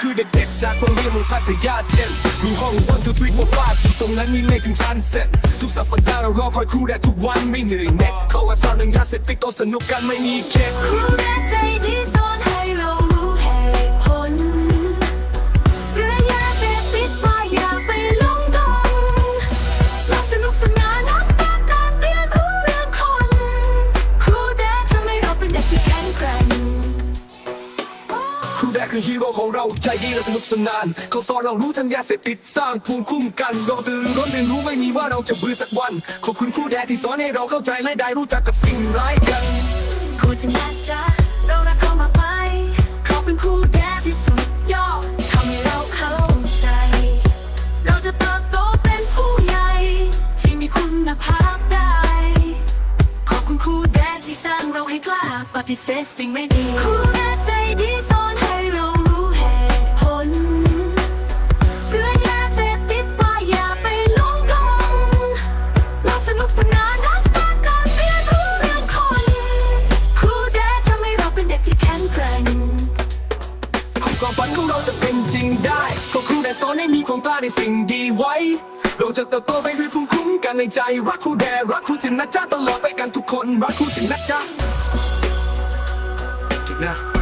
คือเด็กๆจากโรงเรียนเมืองพัทยาเจ็ดมีห้องวันทูทรีโฟร์ไฟอยู่ตรงนั้นมีเม่ถึงชั้นเสร็จทุกสัปดาห์เรารอคอยครูแดดทุกวันไม่เหนื่อยแน่เขาว่าสอนเรื่องยาเสพติดก็สนุกกันไม่มีเข็ดครูแม่ใจดี ครูแดกคือฮีโร่ของเราใจดีและสนุกสนานเขาสอนเรารู้ทั้งยาเสพติดสร้างภูมิคุ้มกัน เราตื่นร้อนเรียนรู้ไม่มีว่าเราจะเบื่อสักวัน ขอบคุณครูแดกที่สอนให้เราเข้าใจและได้รู้จักกับสิ่งร้ายกันครูจะนัดจ้าเรารักเขามากไหมเขาเป็นครูแดดที่สุดยอดทำให้เราเข้าใจ เราจะเติบโตเป็นผู้ใหญ่ที่มีคุณภาพได้ ขอบคุณครูแดดที่สร้างเราให้กล้าปฏิเสธสิ่งไม่ดีครูแดดใจดีสอน จริงได้ก็ครูแดสอนให้มีความกล้าในสิ่งดีไว้ เราจะเติบโตไปด้วยภูมิคุ้มกันในใจ รักครูแดรักครูจินนะจ๊ะตลอดไปกันทุกคน รักครูจินนะจ๊ะจินนะ